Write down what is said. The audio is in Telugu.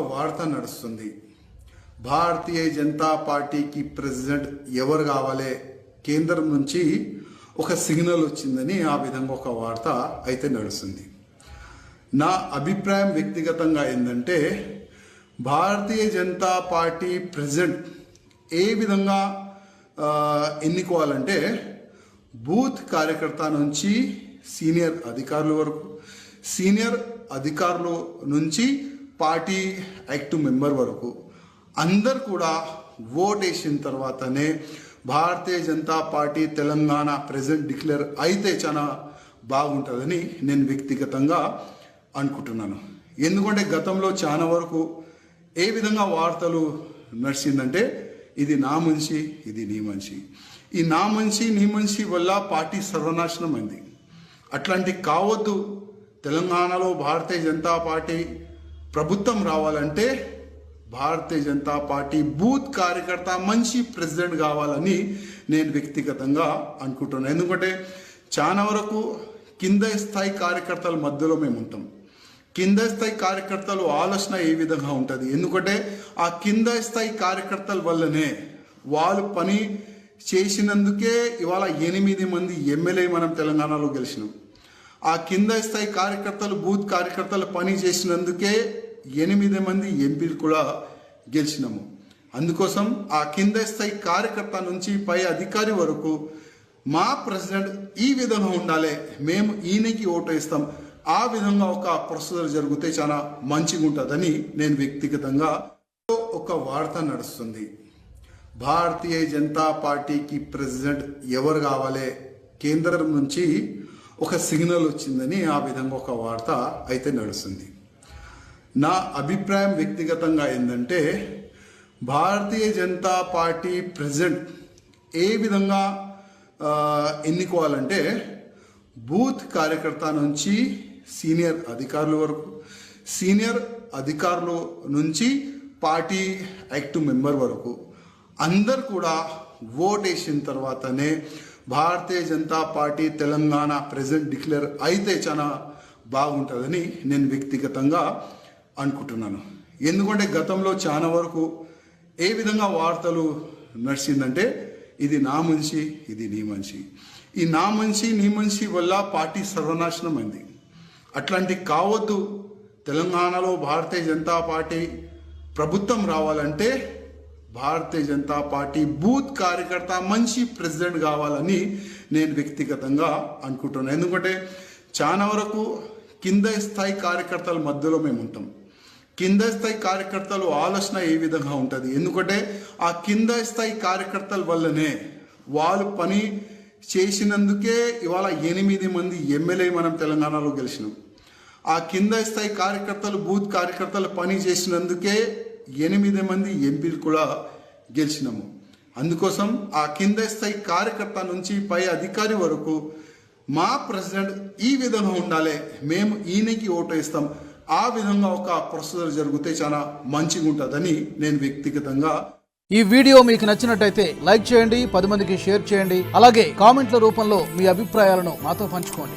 వార్త నడుస్తుంది. భారతీయ జనతా పార్టీకి ప్రెసిడెంట్ ఎవరు కావాలి? కేంద్రం నుంచి ఒక సిగ్నల్ వచ్చిందని ఆ విధంగా ఒక వార్త అయితే నడుస్తుంది. నా అభిప్రాయం వ్యక్తిగతంగా ఏంటంటే భారతీయ జనతా పార్టీ ప్రెసిడెంట్ ఏ విధంగా ఎన్నుకోవాలంటే బూత్ కార్యకర్త నుంచి సీనియర్ అధికారుల వరకు సీనియర్ అధికారుల నుంచి పార్టీ యాక్ట్ మెంబర్ వరకు అందరు కూడా ఓట్ వేసిన తర్వాతనే Bharatiya Janata Party Telangana president declare అయితే చాలా బాగుంటుందని నేను వ్యక్తిగతంగా అనుకుంటున్నాను. ఎందుకంటే గతంలో చాలా వరకు ఏ విధంగా వార్తలు నడిచిందంటే ఇది నా మనిషి ఇది నీ మనిషి. ఈ నా మనిషి నీ మనిషి వల్ల పార్టీ సర్వనాశనం అయింది అట్లాంటి కావద్దు. తెలంగాణలో భారతీయ జనతా పార్టీ ప్రభుత్వం రావాలంటే భారతీయ జనతా పార్టీ బూత్ కార్యకర్త మంచి ప్రెసిడెంట్ కావాలని నేను వ్యక్తిగతంగా అనుకుంటున్నాను. ఎందుకంటే చాలా వరకు కింద స్థాయి కార్యకర్తల మధ్యలో మేము ఉంటాం. కింద స్థాయి కార్యకర్తలు ఆలోచన ఏ విధంగా ఉంటుంది? ఎందుకంటే ఆ కింద స్థాయి కార్యకర్తల వల్లనే వాళ్ళు పని చేసినందుకే ఇవాళ ఎనిమిది మంది ఎమ్మెల్యే మనం తెలంగాణలో గెలిచినాం. ఆ కింద స్థాయి కార్యకర్తలు బూత్ కార్యకర్తలు పని చేసినందుకే ఎనిమిది మంది ఎంపీలు కూడా గెలిచినాము. అందుకోసం ఆ కింద స్థాయి కార్యకర్త నుంచి పై అధికారి వరకు మా ప్రెసిడెంట్ ఈ విధంగా ఉండాలి. మేము ఈయనకి ఓటు వేస్తాం. ఆ విధంగా ఒక ప్రొసీజర్ జరిగితే చాలా మంచిగా ఉంటుందని నేను వ్యక్తిగతంగా ఒక వార్త నడుస్తుంది. భారతీయ జనతా పార్టీకి ప్రెసిడెంట్ ఎవరు కావాలి? కేంద్రం నుంచి ఒక సిగ్నల్ వచ్చిందని ఆ విధంగా ఒక వార్త అయితే నడుస్తుంది. నా అభిప్రాయం వ్యక్తిగతంగా ఏంటంటే భారతీయ జనతా పార్టీ ప్రజెంట్ ఏ విధంగా ఎన్నుకోవాలంటే బూత్ కార్యకర్త నుంచి సీనియర్ అధికారుల వరకు సీనియర్ అధికారుల నుంచి పార్టీ యాక్టివ్ మెంబర్ వరకు అందరు కూడా ఓట్ వేసిన తర్వాతనే Bharatiya Janata Party Telangana president declare అయితే చాలా బాగుంటుందని నేను వ్యక్తిగతంగా అనుకుంటున్నాను. ఎందుకంటే గతంలో చాలా వరకు ఏ విధంగా వార్తలు నడిచిందంటే ఇది నా మనిషి ఇది నీ మనిషి. ఈ నా మనిషి నీ మనిషి వల్ల పార్టీ సర్వనాశనం అయింది. అట్లాంటి కావద్దు. తెలంగాణలో భారతీయ జనతా పార్టీ ప్రభుత్వం రావాలంటే భారతీయ జనతా పార్టీ బూత్ కార్యకర్త మంచి ప్రెసిడెంట్ కావాలని నేను వ్యక్తిగతంగా అనుకుంటున్నాను. ఎందుకంటే చాలా వరకు కింద స్థాయి కార్యకర్తల మధ్యలో మేము ఉంటాం. కింద స్థాయి కార్యకర్తలు ఆలోచన ఏ విధంగా ఉంటుంది? ఎందుకంటే ఆ కింద స్థాయి కార్యకర్తల వల్లనే వాళ్ళు పని చేసినందుకే ఇవాళ ఎనిమిది మంది ఎమ్మెల్యే మనం తెలంగాణలో గెలిచినాం. ఆ కింద స్థాయి కార్యకర్తలు బూత్ కార్యకర్తలు పని చేసినందుకే ఎనిమిది మంది ఎంపీలు కూడా గెలిచినాము. అందుకోసం ఆ కింద స్థాయి కార్యకర్త నుంచి పై అధికారి వరకు మా ప్రెసిడెంట్ ఈ విధంగా ఉండాలి మేము ఈయనకి ఓటు వేస్తాం. ఆ విధంగా ఒక ప్రొసీజర్ జరిగితే చాలా మంచిగా ఉంటుందని నేను వ్యక్తిగతంగా ఈ వీడియో మీకు నచ్చినట్టయితే లైక్ చేయండి పది మందికి షేర్ చేయండి. అలాగే కామెంట్ల రూపంలో మీ అభిప్రాయాలను మాతో పంచుకోండి.